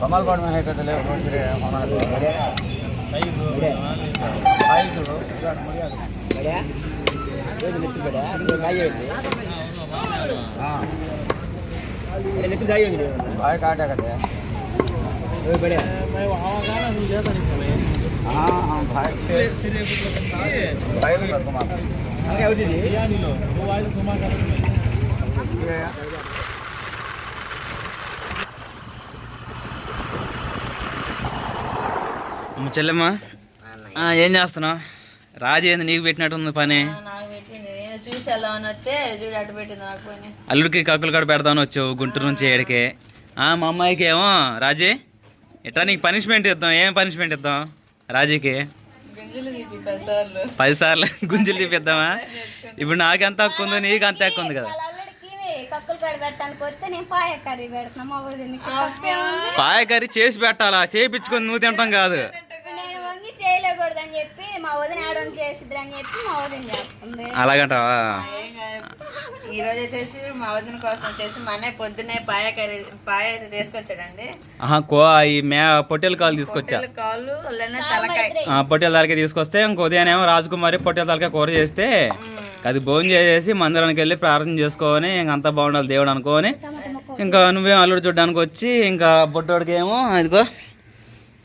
कमल गौड में है तो ले रोड पे होना है भाई ब्रो भाई ब्रो बढ़िया रोज लेते बड़ा गाय है हां लेते गाय है भाई काटा करते हैं ओए बढ़िया मैं वहां का ना मुझे पता नहीं हां हां भाई सिरे को भाई भी कर कमा अंगे आउट दी या नहीं लो मोबाइल घुमा कर నాకు పెట్టింది. నేను చూసి వెళ్దామని వస్తే చూడు అటు పెట్టింది నాకు పని. అల్లుడికి కక్కులు కాడ పెడదామని వచ్చావు గుంటూరు నుంచి ఏడికి. ఆ, మా అమ్మాయికి ఏమో రాజీ? ఎట్లా నీకు పనిష్మెంట్ ఇద్దాం? ఏం పనిష్మెంట్ ఇద్దాం రాజీకి? పది సార్లు గుంజలు తీపిద్దామా? ఇప్పుడు నాకు ఎంత హక్కు ఉందో నీకు అంత హక్కు ఉంది కదా. పాయ కర్రీ చేసి పెట్టాలా? చేయించుకొని నువ్వు తింటాం కాదు. చేయలేకూడదని చెప్పి మా వదిన చేసిద్దని అని చెప్పి మా వదిన అలాగంటావా? కాదు. ఈ రోజు వచ్చేసి మా వదిన కోసం వచ్చేసి మా అన్నయ్య పొద్దున్నే పాయ కర్రీ పాయ అయితే తీసుకొచ్చాడండి. ఆహా కో ఈ మే పొట్టెల కాలు తీసుకొచ్చా? పొట్టేలు కాళ్ళు అలానే తలకాయ. ఆ, పొట్టేల తలకి తీసుకొస్తే ఇంకో ఉదయం ఏమో రాజకుమారి పొట్టేల తలకాయ కూర చేస్తే అది భోజనం చేసేసి మందిరానికి వెళ్ళి ప్రార్థన చేసుకొని ఇంక అంతా బాగుండాలి దేవుడు అనుకొని ఇంకా నువ్వేం అల్లుడు చూడడానికి వచ్చి ఇంకా బొడ్డోడికి ఏమో అదిగో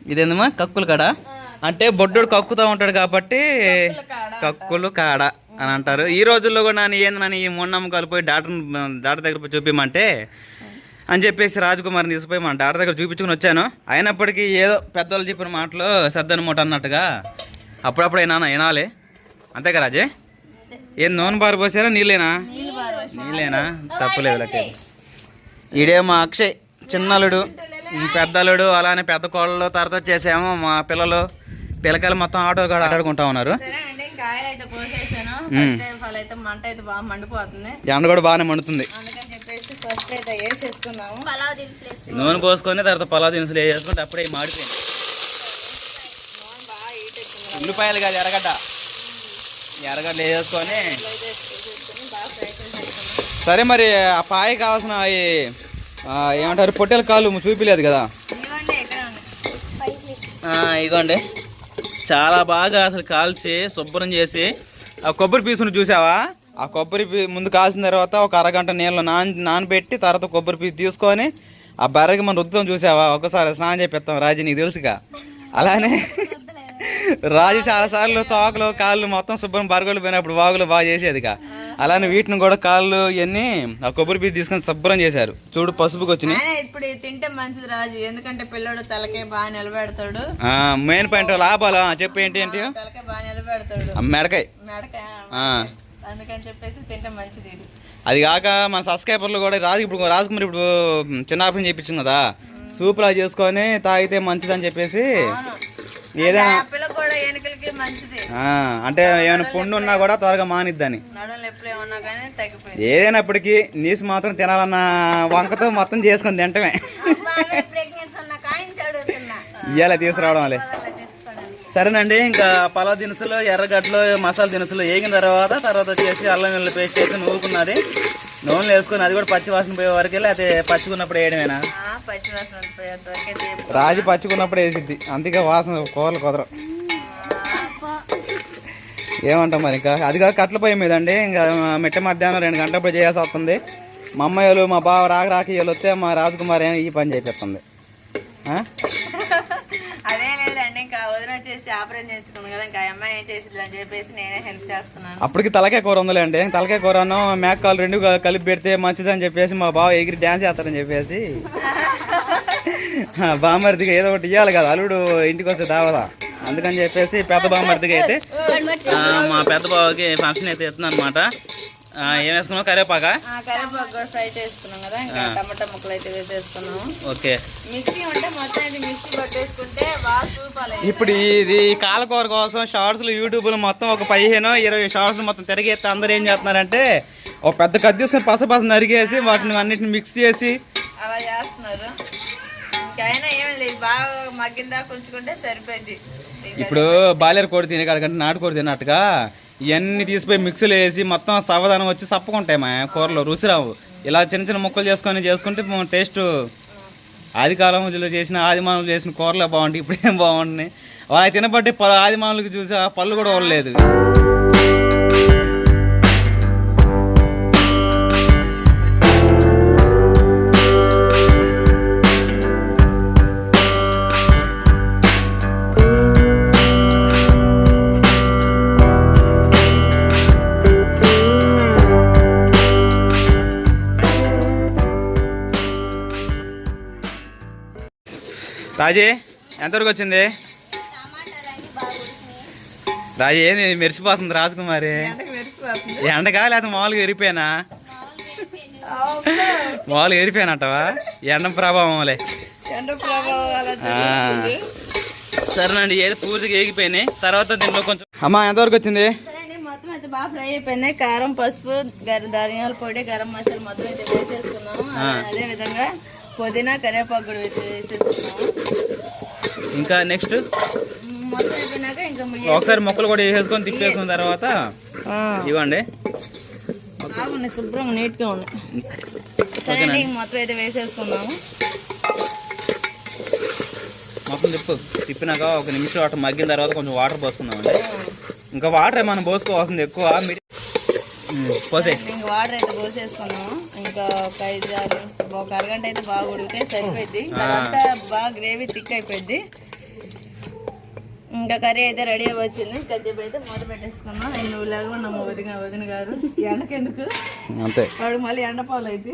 ఇదేందమ్మా కక్కులు కాడ? అంటే బొడ్డోడు కక్కుతూ ఉంటాడు కాబట్టి కక్కులు కాడ అని అంటారు. ఈ రోజుల్లో కూడా నన్ను ఏంది నన్ను ఈ మూఢనమ్మకాలు పోయి డాక్టర్ డాక్టర్ దగ్గర పోయి చూపించమంటే అని చెప్పేసి రాజకుమార్ని తీసుకుపోయి మన డాక్టర్ దగ్గర చూపించుకుని వచ్చాను. అయినప్పటికీ ఏదో పెద్దవాళ్ళు చెప్పిన మాటలు సద్దనమూట అన్నట్టుగా. అప్పుడప్పుడు అయినా వినాలి. అంతేగా రాజే? ఏం నూనె బారు పోసారా? నీళ్ళేనా? నీళ్ళేనా? తప్పులేదు ఈడే మా అక్షయ్ చిన్నలుడు ఈ పెద్దలుడు అలానే పెద్ద కోళ్ళు తర్వాత వచ్చేసేమో మా పిల్లలు. పిల్లకాయలు మొత్తం ఆటో కాడ ఆటాడుకుంటా ఉన్నారు. ఎండ కూడా బాగానే మండుతుంది. నూనె పోసుకొని తర్వాత పలావ్ దినుసులు వేసుకుంటే అప్పుడే మాడిపోయింది. ఉల్లిపాయలు కాదు ఎర్రగడ్డ. ఎర్రగడ్డ వేసేసుకొని. బాగా ఫ్రై చేసేసుకుందాం సరే మరి ఆ పాయ కావాల్సిన ఏమంటారు? పొట్టెల కాలు చూపిలేదు కదా. ఇదిగోండి చాలా బాగా అసలు కాల్చి శుభ్రం చేసి ఆ కొబ్బరి పీసును చూసావా? ఆ కొబ్బరి పీ ముందు కాల్చిన తర్వాత ఒక అరగంట నీళ్ళు నాన్ నానబెట్టి తర్వాత కొబ్బరి పీసు తీసుకొని ఆ బర్రకి మనం రుద్దుతాం చూసావా? ఒకసారి స్నానం చేపిస్తాం రాజు నీకు తెలుసుగా. అలానే రాజు చాలా సార్లు తోకలు కాళ్ళు మొత్తం శుభ్రం బరగలు పోయినప్పుడు వాగులు బాగా చేసేదిగా. అలానే వీటిని కూడా కాళ్ళు ఇవన్నీ ఆ కొబ్బరి పీసు తీసుకొని శుభ్రం చేశారు. చూడు పసుపుకి వచ్చినాయి. ఆయన ఇప్పుడు తింటే మంచిది రాజు. ఎందుకంటే పిల్లడు తలకే బాగా నిలబెడతాడు. మెయిన్ పాయింట్ లాభాలు? చెప్పు ఏంటి ఏంటి? తలకే బాగా నిలబెడతాడు. మెడకాయ. మెడకాయ ఆ. అందుకని చెప్పేసి తింటే మంచిది ఇది. అది కాక మన సబ్స్క్రైబర్లు కూడా రాజు ఇప్పుడు రాజకుమారి ఇప్పుడు చిన్న ఆపరేషన్ చేయించింది కదా. సూప్ లా చేసుకొని తాగితే మంచిదని చెప్పేసి ఏదైనా అంటే ఏమైనా పుండు ఉన్నా కూడా త్వరగా మానిద్దని. ఏదైనప్పటికీ నీసు మాత్రం తినాలన్న వంకతో మొత్తం చేసుకొని తింటమే. ఇవాళ తీసుకురావడం అలా. సరేనండి ఇంకా పలావ్ దినుసులు ఎర్రగడ్డలు మసాలా దినుసులు వేగిన తర్వాత తర్వాత వచ్చేసి అల్లం వెల్లుల్లి పేస్ట్ వేసి నూరుకున్నది నూనెలు వేసుకుని అది కూడా పచ్చి వాసన పోయే వరకు లేకపోతే పచ్చికున్నప్పుడు వేయడమేనా. రాజు పచ్చికున్నప్పుడు వేసిద్ది. అందుకే వాసన కూరలు కుదరం ఏమంటాం మరి ఇంకా? అది కాక కట్ల పొయ్యి మీద అండి. ఇంకా మిట్ట మధ్యాహ్నం రెండు గంటలప్పుడు చేయాల్సి వస్తుంది. మా అమ్మాయిలు మా బావ రాక రాక వీళ్ళు వస్తే మా రాజకుమార్ ఏమో ఈ పని చేపిస్తుంది కదా అప్పటికి తలకాయ కూర ఉందిలేండి. తలకాయ కూరను మేకకాలు రెండు కలిపి పెడితే మంచిదని చెప్పేసి మా బావ ఎగిరి డ్యాన్స్ చేస్తారని చెప్పేసి. ఆ, బామ్మర్దిగా ఏదో ఒకటి ఇవ్వాలి కదా అల్లుడు ఇంటికి వస్తే దావదా. అందుకని చెప్పేసి పెద్ద బామ్మర్దిగా అయితే మా పెద్ద బావకి ఫంక్షన్ అయితే ఇస్తున్నాను అనమాట ఏం వేసుకున్నావు? కరేపాక ఆ కరివేపాకు కూడా ఫ్రై చేసుకున్నాం కదా ఇంకా టమాటా ముక్కలు అయితే ఓకే. మిక్సీ ఉంటే మొత్తం ఇది మిక్సీ పట్టేసుకుంటే బాగా సూపాలి ఇప్పుడు ఇది కాలకూర కోసం షార్ట్స్లు యూట్యూబ్లో మొత్తం ఒక పదిహేను ఇరవై షార్ట్స్ మొత్తం తిరిగేస్తే అందరూ ఏం చేస్తున్నారంటే ఒక పెద్ద కత్తి తీసుకొని పస పస నరిగేసి వాటిని అన్నిటిని మిక్స్ చేసి అలా చేస్తున్నారు. బాగా మగ్గిందా కొంచుకుంటే సరిపోయింది. ఇప్పుడు బాయిలర్ కోడి తినే కాడకంటే నాటుకోడి తిన్నట్టుగా ఇవన్నీ తీసిపోయి మిక్సీలో వేసి మొత్తం సవధానం వచ్చి సప్పుకుంటాయి మా కూరలో రుచిరావు. ఇలా చిన్న చిన్న ముక్కలు చేసుకొని చేసుకుంటే టేస్ట్ ఆది కాలంలో చేసిన ఆదిమానులు చేసిన కూరలే బాగుంటాయి ఇప్పుడేం బాగుంటున్నాయి వాళ్ళు తినబట్టి ప- చూసి ఆ పళ్ళు కూడా వదలలేదు రాజీ ఎంతవరకు వచ్చింది రాజీ ఏంది మెరిసిపోతుంది రాజకుమారి? ఎండగా లేకపోతే మామూలుగా ఎరిపోయానా? మామూలుగా ఎరిపోయానంటవా? ఎండ ప్రభావంలే ఎండ. సరేనండి ఏది పూర్తిగా ఏగిపోయినాయి. తర్వాత దీంట్లో కొంచెం అమ్మా ఎంతవరకు వచ్చింది మొత్తం అయితే బాగా ఫ్రై అయిపోయినాయి కారం పసుపు ధనియాల పొడి గరం మసాలా మొత్తం అయితే వేసేసుకున్నాము. అదే విధంగా పుదీనా కరివేపాకు కూడా ఇంకా నెక్స్ట్ ఒకసారి మొక్కలు కూడా వేసేసుకొని తిప్పేసుకున్న తర్వాత ఇవ్వండి. బాగున్నాయి శుభ్రంగా నీట్గా ఉన్నాయి. సరే మొత్తం అయితే వేసేసుకున్నాము మొత్తం తిప్పు. తిప్పినాక ఒక నిమిషం అటు మగ్గిన తర్వాత కొంచెం వాటర్ పోసుకుందామండి. ఇంకా వాటర్ మనం పోసుకోవాల్సింది ఎక్కువ? పోసే వాటర్ అయితే పోసేసుకున్నాము ఒక ఐదు ఆరు ఒక అరగంట అయితే బాగా ఉడికితే సరిపోద్ది ఇంకా అదంతా బాగా గ్రేవీ థిక్ అయిపోద్ది ఇంకా కర్రీ అయితే రెడీ అవ్వచ్చింది. కజ్జపు అయితే మూత పెట్టేసుకున్నాం. నేను నువ్వు లేకుండా మా వదిన వదిన గారు. ఎండకెందుకు అంతే. వాడు మళ్ళీ ఎండపాలు అయితే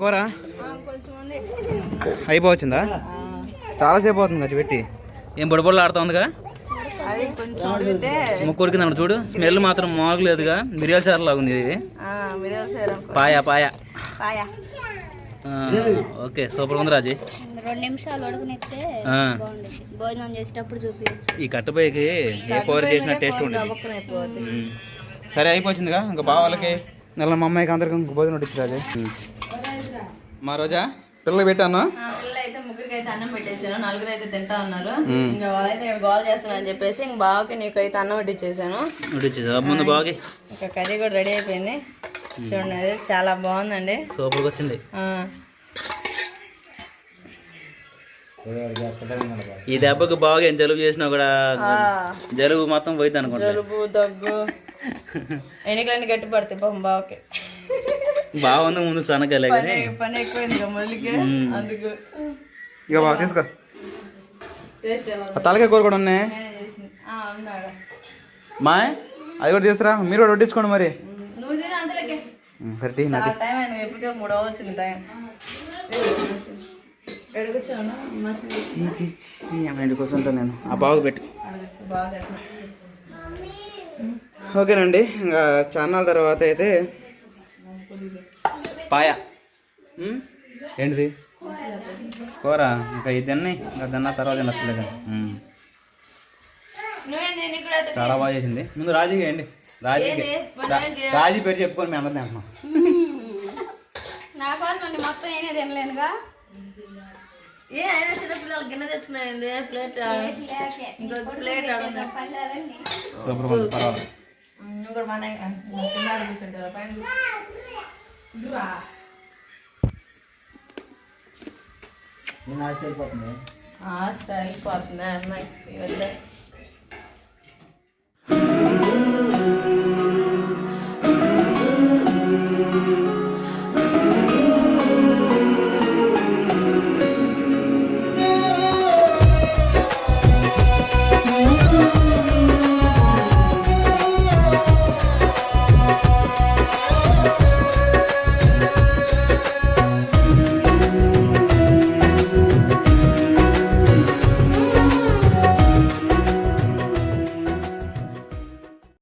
కూర? కొంచెం ఉంది అయిపోవచ్చిందా? చాలాసేపు అవుతుంది కదా పెట్టి. ఏం బొడబొడలు ఆడుతా ఉందిగా అది కొంచెం ఉడికితే ముక్కు ఉడికింది చూడు. స్మెల్ మాత్రం మామూలుగా లేదుగా మిరియాల చారు లాగా ఉంది ఇది. పాయ పాయ. పాయ. ఆ, ఓకే సూపర్ ఉంది రాజీ. రెండు నిమిషాలు భోజనం చేసేటప్పుడు ఈ కట్టపైకి ఏ కూర చేసిన టేస్ట్ ఉమ్. సరే అయిపోయిందిగా ఇంకా బావాలకి నెల మా అమ్మాయికి అందరికి ఇంక భోజనం వడ్డించు రాజీ. ఉమ్. మా రోజా? పిల్లలు పెట్టాను? ఆ పిల్లలు అయితే ముగ్గురికి అయితే అన్నం పెట్టేశాను నలుగురు అయితే తింటా ఉన్నారు. ఇంకా వాళ్ళైతే గోల్ చేస్తానని చెప్పేసి ఇంక బావకి నీకు అయితే అన్నం ముందు బాగా ఇంకా కర్రీ కూడా రెడీ అయిపోయింది. చూడండి అది చాలా బాగుందండి. సూపర్గా వచ్చింది. ఆ, ఈ దెబ్బకు బాగా ఏం జలుబు చేసినా కూడా ఆ, జలుబు మొత్తం పోయింది అనుకుంటా. జలుబు దగ్గు. ఎన్నికలన్నీ గట్టి పడతాయి బావకి. బాగుంది ముందు సనగలే పని కానీ. పని ఇక మొదలుకి అందుకు ఇక బాగా తీసుకో? తలకాయ కూర కూడా ఉన్నాయి? మా అది కూడా తీసుకురా మీరు కూడా వడ్డించుకోండి మరి. నువ్వు తిన అంతలోకి. ఉమ్, సరే ఇంటికి వస్తుంటా నేను. ఆ బాగు పెట్టు. ఓకేనండి ఇంకా చాన్నాల తర్వాత అయితే పాయ. ఏంటిది? కూర. ఇంకా ఇది తిన్నాయి ఇంకా తిన్న తర్వాత తినట్లేదు చాలా బాగా చేసింది. ముందు రాజీకి ఏంటి? రాజీకి. ఏంది? రా- రాజీ పేరు చెప్పుకొని మేము అందరం తింటున్నాం. నా కోసం అండి మొత్తం ఏనే తినలేనుగా. ఏ అయినా చిన్నపిల్లలు గిన్నె తెచ్చుకున్నాయింది ప్లేట్ ప్లేట్. సూపర్ పర్వాలేదు. కూడా మన కింద కూర్చుంటారా పైన ఇదిగో. ఆస్తి అయిపోతుంది అమ్మాయి ఈ వద్ద